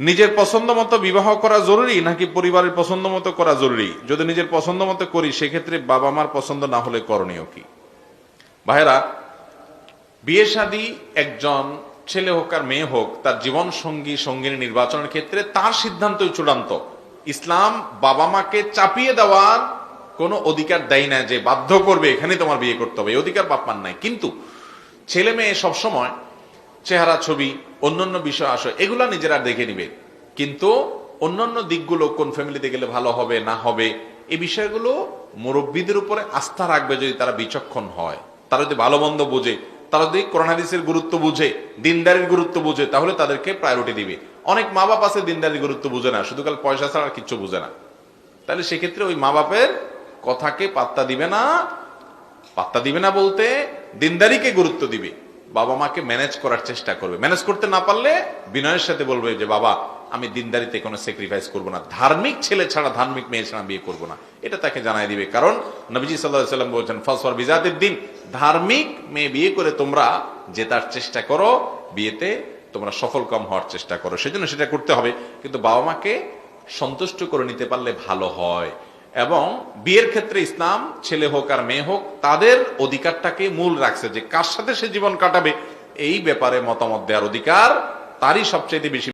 নিজের পছন্দ মতো বিবাহ করা জরুরি নাকি পরিবারের পছন্দ মতো করা জরুরি? যদি নিজের পছন্দ মতো করি, সেক্ষেত্রে বাবা মার পছন্দ না হলে করণীয় কি? ভাইরা বিয়ে শাদী একজন ছেলে হোক আর মেয়ে হোক, তার জীবন সঙ্গী, সঙ্গিনী নির্বাচনের ক্ষেত্রে তার সিদ্ধান্তই চূড়ান্ত। ইসলাম বাবা মাকে চাপিয়ে দেওয়ার কোনো অধিকার দেয় না যে বাধ্য করবে এখানে তোমার বিয়ে করতে হবে। এই অধিকার বাপ মার নাই। কিন্তু ছেলে মেয়ে সবসময় চেহারা, ছবি, অন্যান্য বিষয় আসো, এগুলো নিজেরা দেখে নিবে। কিন্তু অন্যান্য দিকগুলো কোন ফ্যামিলিতে গেলে ভালো হবে, না হবে, এই বিষয়গুলো মুরব্বীদের উপরে আস্থা রাখবে যদি তারা বিচক্ষণ হয়। তারা যদি ভালো মন্দ বোঝে, তারা যদি করোনাদিসের গুরুত্ব বুঝে, দিনদারির গুরুত্ব বুঝে, তাহলে তাদেরকে প্রায়োরিটি দিবে। অনেক মা বাপ আছে দিনদারির গুরুত্ব বুঝে না, শুধু কাল পয়সা ছাড়া আর কিচ্ছু বুঝে না। তাহলে সেক্ষেত্রে ওই মা বাপের কথাকে পাত্তা দিবে না, পাত্তা দিবে না বলতে দিনদারিকে গুরুত্ব দিবে। বাবা মাকে ম্যানেজ করার চেষ্টা করবে। ম্যানেজ করতে না পারলে বিনয়ের সাথে বলবে যে, বাবা, আমি দিনদারিতে কোনো স্যাক্রিফাইস করব না। ধার্মিক ছেলে ছাড়া ধার্মিক মেয়ে ছাড়া বিয়ে করব না। এটা তাকে জানাই দিবে। কারণ নবীজি সাল্লাহ সাল্লাম বলছেন ফসফর বিজাতের দিন, ধার্মিক মেয়ে বিয়ে করে তোমরা জেতার চেষ্টা করো, বিয়েতে তোমরা সফল কম হওয়ার চেষ্টা করো। সেজন্য সেটা করতে হবে। কিন্তু বাবা মাকে সন্তুষ্ট করে নিতে পারলে ভালো হয়। এবং বিয়ের ক্ষেত্রে ইসলাম, ছেলে হোক আর মেয়ে হোক, তাদের অধিকারটাকে মূল রাখছে যে কার সাথে সে জীবন কাটাবে, এই ব্যাপারে মতামত দেওয়ার অধিকার তারই সবচেয়ে বেশি